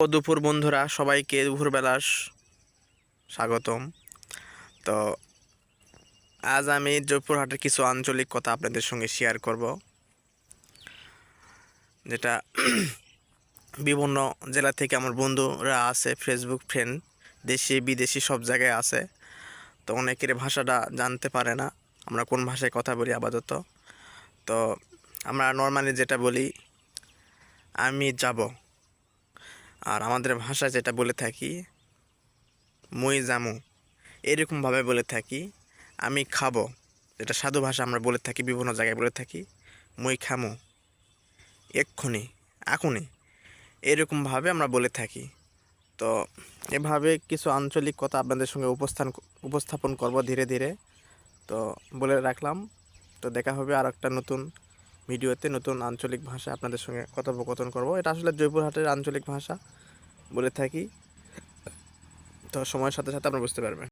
দুপুর বন্ধুরা, সবাইকে দুপুরবেলা স্বাগতম। তো আজ আমি জয়পুরহাটের কিছু আঞ্চলিক কথা আপনাদের সঙ্গে শেয়ার করব, যেটা বিভিন্ন জেলা থেকে আমার বন্ধুরা আছে ফেসবুক ফ্রেন্ড দেশি, বিদেশি সব জায়গায় আছে। তো অনেকের ভাষাটা জানতে পারে না, আমরা কোন ভাষায় কথা বলি আপাতত। তো আমরা নর্মালি যেটা বলি, আমি যাব। আর আমাদের ভাষায় যেটা বলে থাকি, মই জামু। এরকমভাবে বলে থাকি, আমি খাব। যেটা সাধু ভাষা আমরা বলে থাকি, বিভিন্ন জায়গায় বলে থাকি, মই খামু। এক্ষুনি, এখনই। এরকমভাবে আমরা বলে থাকি। তো এভাবে কিছু আঞ্চলিক কথা আপনাদের সঙ্গে উপস্থান, উপস্থাপন করব ধীরে ধীরে। তো বলে রাখলাম। তো দেখা হবে আর একটা নতুন ভিডিওতে নতুন আঞ্চলিক ভাষা আপনাদের সঙ্গে কথোপকথন করব। এটা আসলে জয়পুরহাটের আঞ্চলিক ভাষা বলে থাকি। তো সময়ের সাথে সাথে আপনারা বুঝতে পারবেন।